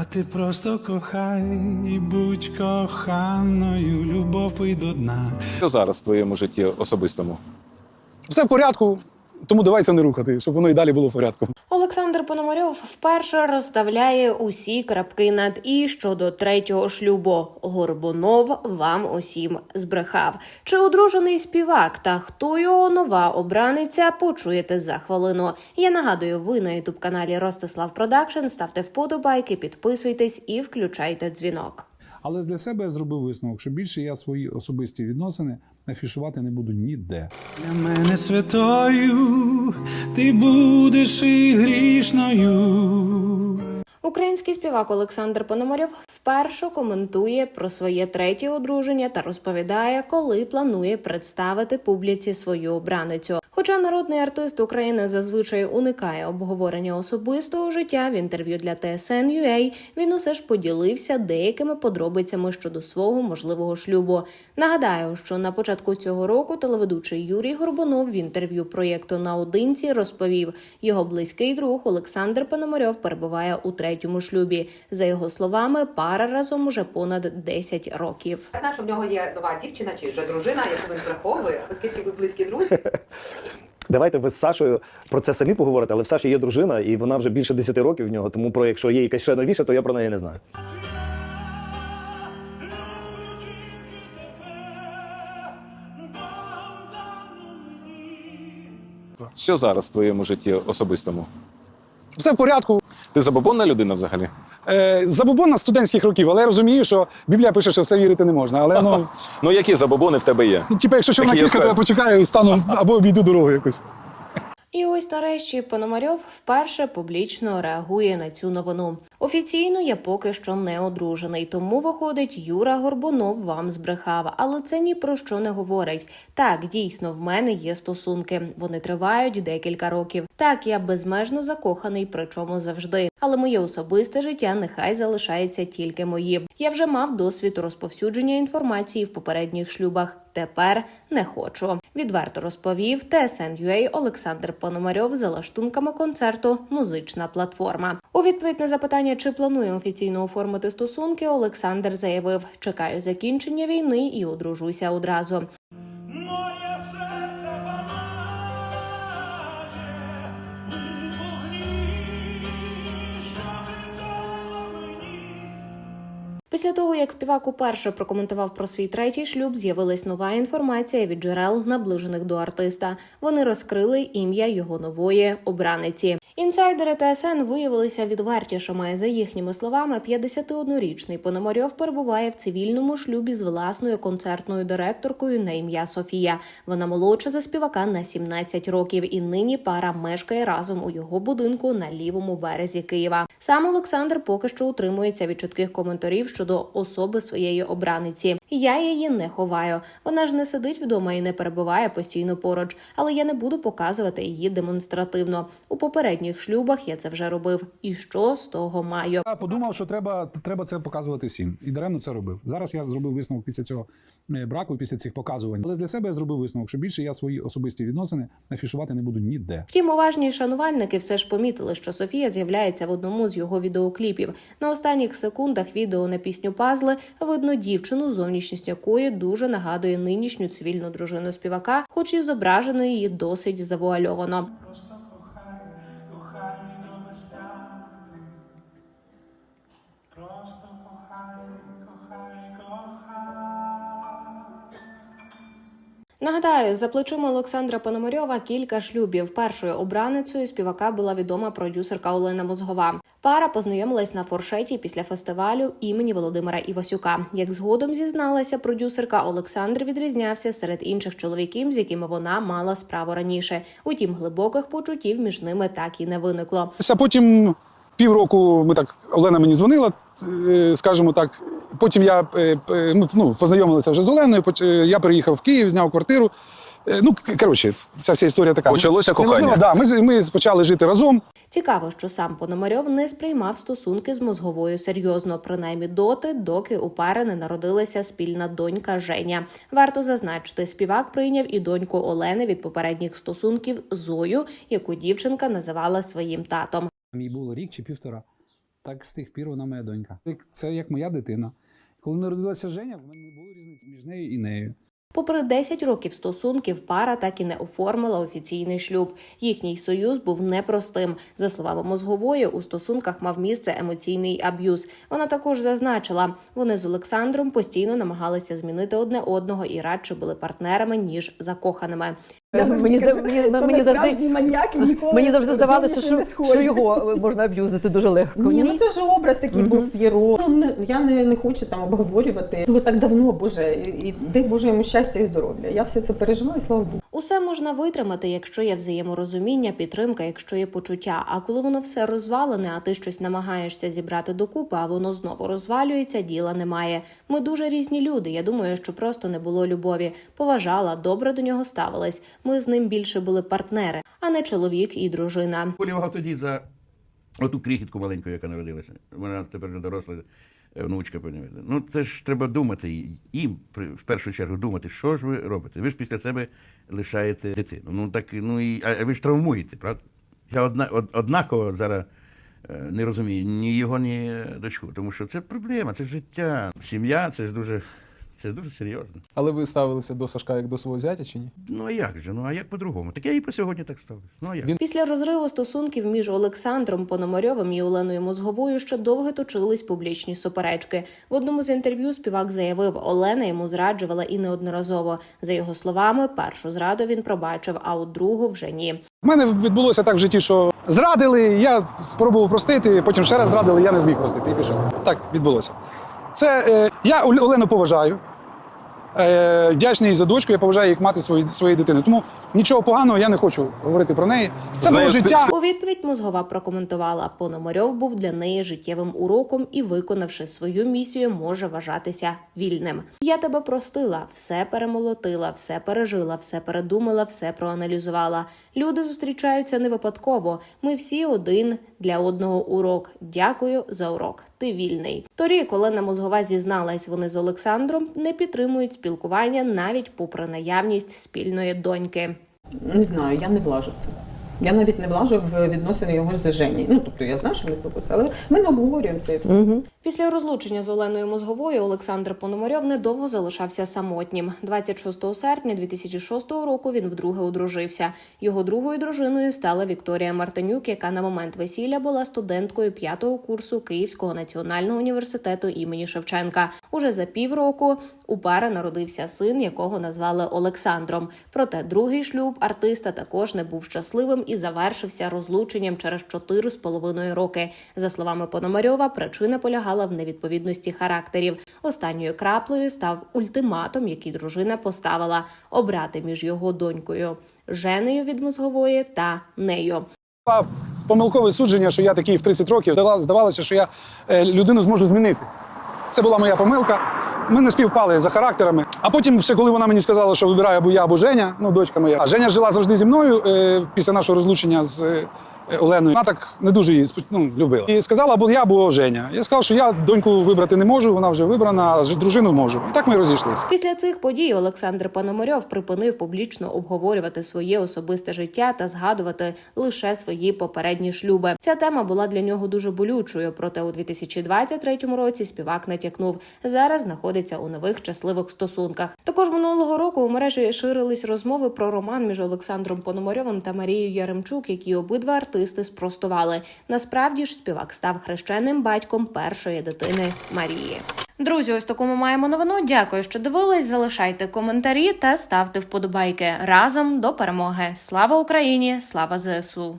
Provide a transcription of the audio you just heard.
А ти просто кохай і будь коханою, любов і до дна. Що зараз в твоєму житті особистому? Все в порядку, тому давай це не рухати, щоб воно і далі було в порядку. Олександр Пономарьов вперше розставляє усі крапки над і щодо третього шлюбу. Горбунов вам усім збрехав. Чи одружений співак та хто його нова обраниця? Почуєте за хвилину. Я нагадую, ви на ютуб каналі Ростислав Продакшн. Ставте вподобайки, підписуйтесь і включайте дзвінок. Але для себе я зробив висновок, що більше я свої особисті відносини афішувати не буду ніде. Для мене святою ти будеш і грішною. Український співак Олександр Пономарьов вперше коментує про своє третє одруження та розповідає, коли планує представити публіці свою обраницю. Хоча народний артист України зазвичай уникає обговорення особистого життя в інтерв'ю для TSN.ua, він усе ж поділився деякими подробицями щодо свого можливого шлюбу. Нагадаю, що на початку цього року телеведучий Юрій Горбунов в інтерв'ю проєкту наодинці розповів, його близький друг Олександр Пономарьов перебуває у третьому шлюбі. За його словами, пара разом уже понад 10 років. Я знаю, що в нього є нова дівчина чи вже дружина, яку він приховує, оскільки ви близькі друзі. Давайте ви з Сашою про це самі поговорите, але в Саші є дружина, і вона вже більше 10 років в нього. Тому про якщо є якась ще новіша, то я про неї не знаю. Що зараз в твоєму житті особистому? Все в порядку. Ти забобонна людина взагалі? Е, забобон студентських років, але я розумію, що Біблія пише, що все вірити не можна. Але ну, Ну які забобони в тебе є? типу, якщо чорна кішка, то я почекаю і стану або обійду дорогу якусь. І ось нарешті Пономарьов вперше публічно реагує на цю новину. Офіційно я поки що не одружений, тому виходить, Юра Горбунов вам збрехав, але це ні про що не говорить. Так, дійсно, в мене є стосунки. Вони тривають декілька років. Так, я безмежно закоханий, причому завжди. Але моє особисте життя нехай залишається тільки моїм. Я вже мав досвід розповсюдження інформації в попередніх шлюбах. Тепер не хочу. Відверто розповів TSN.ua Олександр Пономарьов за лаштунками концерту Музична платформа. У відповідь на запитання, чи планує офіційно оформити стосунки, Олександр заявив: чекаю закінчення війни і одружуся одразу. Після того, як співак уперше прокоментував про свій третій шлюб, з'явилась нова інформація від джерел, наближених до артиста. Вони розкрили ім'я його нової обраниці. Інсайдери ТСН виявилися відвертішими. За їхніми словами, 51-річний Пономарьов перебуває в цивільному шлюбі з власною концертною директоркою на ім'я Софія. Вона молодша за співака на 17 років, і нині пара мешкає разом у його будинку на лівому березі Києва. Сам Олександр поки що утримується від чітких коментарів щодо особи своєї обраниці. Я її не ховаю. Вона ж не сидить вдома і не перебуває постійно поруч, але я не буду показувати її демонстративно. У попередніх шлюбах я це вже робив. І що з того маю? Я подумав, що треба, треба це показувати всім. І даремно це робив. Зараз я зробив висновок після цього е, браку, після цих показувань. Але для себе я зробив висновок, що більше я свої особисті відносини афішувати не буду ніде. Втім, уважні шанувальники все ж помітили, що Софія з'являється в одному з його відеокліпів. На останніх секундах відео на пісню Пазли видно дівчину, зовнішність якої дуже нагадує нинішню цивільну дружину співака, хоч і зображено її досить завуальовано. Нагадаю, за плечима Олександра Пономарьова кілька шлюбів. Першою обраницею співака була відома продюсерка Олена Мозгова. Пара познайомилась на форшеті після фестивалю імені Володимира Івасюка. Як згодом зізналася продюсерка, Олександр відрізнявся серед інших чоловіків, з якими вона мала справу раніше. Утім, глибоких почуттів між ними так і не виникло. А потім півроку ми так Олена мені дзвонила, е, скажімо так. Потім я е, ну, ну, познайомилися вже з Оленою. поч- е, Я переїхав в Київ, зняв квартиру. Ну, коротше, ця вся історія така. Почалося кохання. Да, ми, з- ми почали жити разом. Цікаво, що сам Пономарьов не сприймав стосунки з мозговою серйозно, принаймні доти, доки у пари не народилася спільна донька Женя. Варто зазначити, співак прийняв і доньку Олени від попередніх стосунків Зою, яку дівчинка називала своїм татом. Мій було рік чи півтора. так з тих пір вона моя донька. Це як моя дитина. Коли народилася Женя, в мене не було різниці між нею і нею. Попри 10 років стосунків, пара так і не оформила офіційний шлюб. Їхній союз був непростим. За словами мозгової, у стосунках мав місце емоційний аб'юз. Вона також зазначила, вони з Олександром постійно намагалися змінити одне одного і радше були партнерами ніж закоханими. Я Мені, кажу, мені, що мені, завжди, маньяки ніколи мені завжди здавалося, що, що його можна аб'юзити дуже легко. Ні, ну це ж образ такий Мгм. був П'єро. Ну, не- я не, не хочу там обговорювати. Було так давно, Боже, і, і дай Боже йому щастя і здоров'я. Я все це пережила, і слава Богу. Усе можна витримати, якщо є взаєморозуміння, підтримка, якщо є почуття. А коли воно все розвалене, а ти щось намагаєшся зібрати докупи, а воно знову розвалюється, діла немає. Ми дуже різні люди. Я думаю, що просто не було любові. Поважала, добре до нього ставилась. Ми з ним більше були партнери, а не чоловік і дружина. Болівав тоді за оту крихітку маленьку, яка народилася. Вона тепер вже доросла е, внучка понімаєте. Ну це ж треба думати їм в першу чергу думати, що ж ви робите. Ви ж після себе лишаєте дитину. Ну так ну і а ви ж травмуєте, правда? Я одна, од, однаково зараз е, не розумію ні його, ні дочку, тому що це проблема, це життя. Сім'я це ж дуже, це дуже серйозно. Але ви ставилися до Сашка як до свого зятя чи ні? Ну а як же? Ну а як по-другому? Так я і по сьогодні так ставлюсь. Ну а як? Після розриву стосунків між Олександром Пономарьовим і Оленою Мозговою ще довго точились публічні суперечки. В одному з інтерв'ю співак заявив, Олена йому зраджувала і неодноразово. За його словами, першу зраду він пробачив, а от другу вже ні. У мене відбулося так в житті, що зрадили, я спробував простити, потім ще раз зрадили, я не зміг простити і пішов. Так відбулося. Це е, я Ол- Олену поважаю. Е, вдячний їй за дочку, я поважаю як мати свої, своєї дитини. Тому нічого поганого я не хочу говорити про неї. Це було життя. У відповідь Мозгова прокоментувала, Пономарьов був для неї життєвим уроком і, виконавши свою місію, може вважатися вільним. Я тебе простила, все перемолотила, все пережила, все передумала, все проаналізувала. Люди зустрічаються не випадково. Ми всі один для одного урок. Дякую за урок. Ти вільний. Торік Олена Мозгова зізналась, вони з Олександром не підтримують спілкування навіть попри наявність спільної доньки. Не знаю, я не влажу це. Я навіть не влажу в відносини його з Жені. Ну тобто я знаю, що вони спілкуються, але ми не обговорюємо це і все. Угу. Після розлучення з Оленою Мозговою Олександр Пономарьов недовго залишався самотнім. 26 серпня 2006 року він вдруге одружився. Його другою дружиною стала Вікторія Мартинюк, яка на момент весілля була студенткою п'ятого курсу Київського національного університету імені Шевченка. Уже за півроку у пари народився син, якого назвали Олександром. Проте другий шлюб артиста також не був щасливим і завершився розлученням через чотири з половиною роки. За словами Пономарьова, причина полягала в невідповідності характерів. Останньою краплею став ультиматум, який дружина поставила обрати між його донькою Женею від мозгової та нею. Помилкове судження, що я такий в 30 років. Здавалося, що я е, людину зможу змінити. Це була моя помилка. Ми не співпали за характерами. А потім, все, коли вона мені сказала, що вибирає або я, або Женя, ну дочка моя. А Женя жила завжди зі мною е, після нашого розлучення з е, Оленою. Вона так не дуже її ну, любила. І сказала, або я, або Женя. Я сказав, що я доньку вибрати не можу, вона вже вибрана, а дружину можу. І так ми розійшлися. Після цих подій Олександр Пономарьов припинив публічно обговорювати своє особисте життя та згадувати лише свої попередні шлюби. Ця тема була для нього дуже болючою. Проте у 2023 році співак натякнув зараз знаходиться у нових щасливих стосунках. Також минулого року у мережі ширились розмови про роман між Олександром Пономарьовим та Марією Яремчук, які обидва артисти спростували. Насправді ж співак став хрещеним батьком першої дитини Марії. Друзі, ось таку ми маємо новину. Дякую, що дивились. Залишайте коментарі та ставте вподобайки разом до перемоги. Слава Україні! Слава ЗСУ!